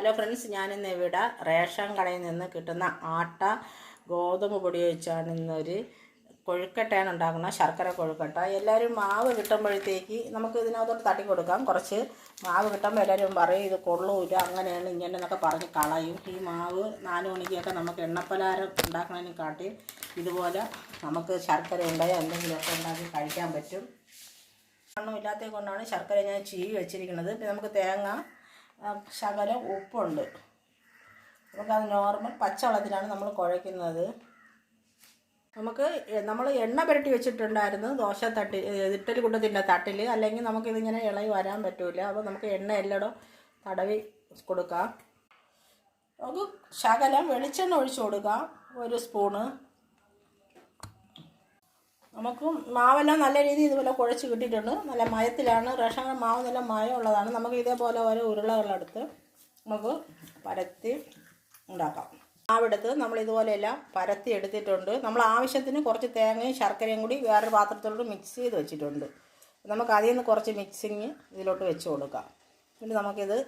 Hello friends ഞാനിന്ന് ഇവിടെ ration കടയിൽ നിന്ന് കിട്ടുന്ന ആട്ട ഗോതമ്പ് പൊടി വെച്ചാണ് ഇന്നൊരു കൊഴുക്കട്ടയാണ് ഉണ്ടാക്കുന്നത്. ശർക്കര കൊഴുക്കട്ട. എല്ലാവരും മാവ് കിട്ടുമ്പോഴത്തേക്ക് നമുക്ക് ഇതിനകത്തോട്ട് തട്ടി കൊടുക്കാം. കുറച്ച് മാവ് കിട്ടുമ്പോൾ എല്ലാവരും പറയും ഇത് കൊള്ളൂല അങ്ങനെയാണ് ഇങ്ങനെ എന്നൊക്കെ പറഞ്ഞ് കളയും. ഈ മാവ് നാല് മണിക്കൊക്കെ നമുക്ക് എണ്ണപ്പലഹാരം ഉണ്ടാക്കണതിനെ കാട്ടി ഇതുപോലെ നമുക്ക് ശർക്കര ഉണ്ടായി എന്തെങ്കിലുമൊക്കെ ഉണ്ടാക്കി കഴിക്കാൻ പറ്റും. ഒന്നും ഇല്ലാത്തത് കൊണ്ടാണ് ശർക്കര ഞാൻ ചീവി വെച്ചിരിക്കുന്നത്. പിന്നെ നമുക്ക് തേങ്ങ ശകലം ഉപ്പുണ്ട്. നമുക്കത് നോർമൽ പച്ചവെള്ളത്തിലാണ് നമ്മൾ കുഴയ്ക്കുന്നത്. നമുക്ക് നമ്മൾ എണ്ണ പുരട്ടി വെച്ചിട്ടുണ്ടായിരുന്നു ദോശ തട്ടി ഇട്ടൽ കുട്ടത്തിന്റെ തട്ടിൽ അല്ലെങ്കിൽ നമുക്കിതിങ്ങനെ ഇളകി വരാൻ പറ്റില്ല അപ്പോൾ നമുക്ക് എണ്ണ എല്ലായിടും തടവി കൊടുക്കാം. നമുക്ക് ശകലം വെളിച്ചെണ്ണ ഒഴിച്ചു കൊടുക്കാം. ഒരു സ്പൂണ്. നമുക്ക് മാവെല്ലാം നല്ല രീതിയിൽ ഇതുപോലെ കുഴച്ച് കിട്ടിയിട്ടുണ്ട്. നല്ല മയത്തിലാണ്. റേഷൻ മാവ് നല്ല മയമുള്ളതാണ്. നമുക്ക് ഇതേപോലെ ഓരോ ഉരുളകളെടുത്ത് നമുക്ക് പരത്തി ഉണ്ടാക്കാം. മാവെടുത്ത് നമ്മൾ ഇതുപോലെയെല്ലാം പരത്തി എടുത്തിട്ടുണ്ട്. നമ്മൾ ആവശ്യത്തിന് കുറച്ച് തേങ്ങയും ശർക്കരയും കൂടി വേറൊരു പാത്രത്തിലോട്ട് മിക്സ് ചെയ്ത് വെച്ചിട്ടുണ്ട്. നമുക്ക് അതിൽ നിന്ന് കുറച്ച് മിക്സിങ് ഇതിലോട്ട് വെച്ച് കൊടുക്കാം. പിന്നെ നമുക്കിത്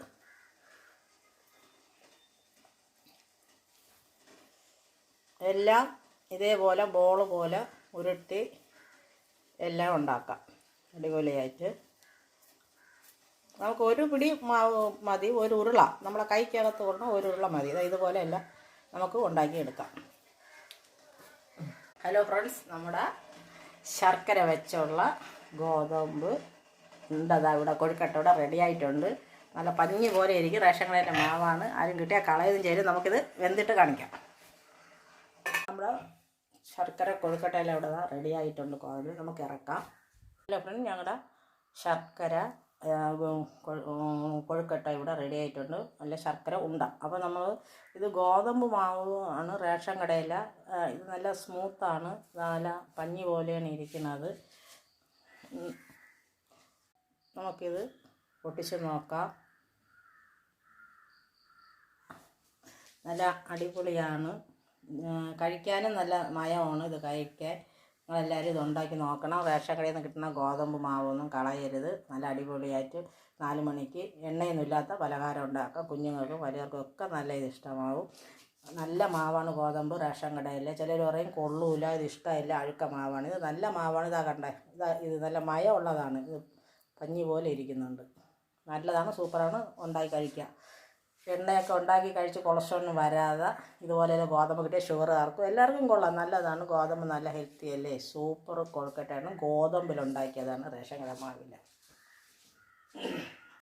എല്ലാം ഇതേപോലെ ബോൾ പോലെ ഉരുട്ടി എല്ലാം ഉണ്ടാക്കാം. അടിപൊളിയായിട്ട്. നമുക്ക് ഒരു പിടി മതി ഒരു ഉരുള. നമ്മളെ കൈക്കകത്ത് കൊണ്ട് ഒരു ഉരുള മതി. ഇതുപോലെ എല്ലാം നമുക്ക് ഉണ്ടാക്കിയെടുക്കാം. ഹലോ ഫ്രണ്ട്സ് നമ്മുടെ ശർക്കര വെച്ചുള്ള ഗോതമ്പ് ഉണ്ടതാ ഇവിടെ കൊഴുക്കട്ട ഇവിടെ റെഡി ആയിട്ടുണ്ട്. നല്ല പഞ്ഞി പോലെ ഇരിക്കും. റേഷൻ കടയിലെ മാവാണ്. ആരും കിട്ടിയാൽ കളയതും ചെയ്ത് നമുക്കിത് വെന്തിട്ട് കാണിക്കാം. നമ്മുടെ ശർക്കര കൊഴുക്കട്ടയെല്ലാം ഇവിടെ റെഡി ആയിട്ടുണ്ട്. അത് നമുക്ക് ഇറക്കാം. അല്ല ഫ്രണ്ട് ഞങ്ങളുടെ ശർക്കര കൊഴുക്കട്ട ഇവിടെ റെഡി ആയിട്ടുണ്ട്. നല്ല ശർക്കര ഉണ്ട. അപ്പോൾ നമ്മൾ ഇത് ഗോതമ്പ് മാവ് ആണ് റേഷൻ കടയില. ഇത് നല്ല സ്മൂത്താണ് നല്ല പഞ്ഞി പോലെയാണ് ഇരിക്കുന്നത്. നമുക്കിത് പൊട്ടിച്ച് നോക്കാം. നല്ല അടിപൊളിയാണ്. കഴിക്കാനും നല്ല മയമാണ് ഇത് കഴിക്കാൻ. നിങ്ങളെല്ലാവരും ഇത് ഉണ്ടാക്കി നോക്കണം. റേഷൻ കടയിൽ നിന്ന് കിട്ടുന്ന ഗോതമ്പ് മാവൊന്നും കളയരുത്. നല്ല അടിപൊളിയായിട്ട് നാല് മണിക്ക് എണ്ണയൊന്നും ഇല്ലാത്ത പലഹാരം ഉണ്ടാക്കാം. കുഞ്ഞുങ്ങൾക്കും വലിയവർക്കും ഒക്കെ നല്ല ഇത് ഇഷ്ടമാവും. നല്ല മാവാണ് ഗോതമ്പ് റേഷൻ കടയിൽ. ചിലർ പറയും കൊള്ളൂല ഇത് ഇഷ്ടമില്ല അഴുക്ക മാവാണ്. ഇത് നല്ല മാവാണ് ഇതാ കണ്ടേ. ഇതാ ഇത് നല്ല മയം ഉള്ളതാണ് ഇത് പഞ്ഞി പോലെ ഇരിക്കുന്നുണ്ട്. നല്ലതാണ് സൂപ്പറാണ് ഉണ്ടാക്കി കഴിക്കുക എണ്ണയൊക്കെ ഉണ്ടാക്കി കഴിച്ച് കൊളസ്ട്രോളിന് വരാതെ ഇതുപോലെ ഗോതമ്പ് കിട്ടിയ ഷുഗർ ആർക്കും എല്ലാവർക്കും കൊള്ളാം. നല്ലതാണ് ഗോതമ്പ് നല്ല ഹെൽത്തി അല്ലേ? സൂപ്പർ കൊഴുക്കട്ടാണ് ഗോതമ്പിലുണ്ടാക്കിയതാണ് റേഷൻ കട മാവില്ല